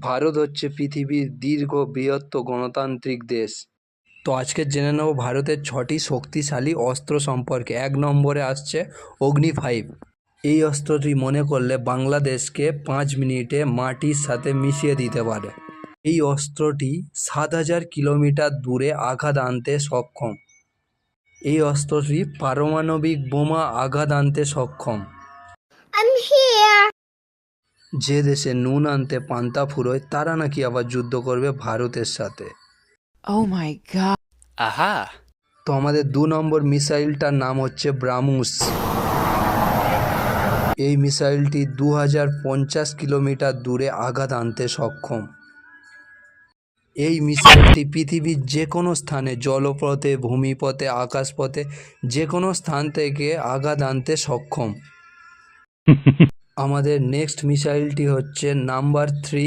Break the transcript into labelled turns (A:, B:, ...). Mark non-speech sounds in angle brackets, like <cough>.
A: ভারত হচ্ছে পৃথিবীর দীর্ঘ বৃহত্ত গণতান্ত্রিক দেশ। তো আজকে জেনে নেব ভারতের ছটি শক্তিশালী অস্ত্র সম্পর্কে। এক নম্বরে আসছে অগ্নি ফাইভ। এই অস্ত্রটি মনে করলে বাংলাদেশকে পাঁচ মিনিটে মাটির সাথে মিশিয়ে দিতে পারে। এই অস্ত্রটি সাত হাজার কিলোমিটার দূরে আঘাত আনতে সক্ষম। এই অস্ত্রটি পারমাণবিক বোমা আঘাত আনতে সক্ষম. যে দেশে নুন আনতে পান্তা ফুরোয় তারা নাকি আবার যুদ্ধ করবে ভারতের সাথে
B: Oh my god.
C: Aha!
A: তো আমাদের দু নম্বর মিসাইলটার নাম হচ্ছে ব্রাহ্মুস এই মিসাইলটি দু হাজার পঞ্চাশ কিলোমিটার দূরে আঘাত আনতে সক্ষম এই মিসাইলটি পৃথিবীর যে কোনো স্থানে জলপথে ভূমিপথে আকাশপথে যে কোনো স্থান থেকে আঘাত আনতে সক্ষম <laughs> আমাদের নেক্সট মিসাইলটি হচ্ছে নাম্বার থ্রি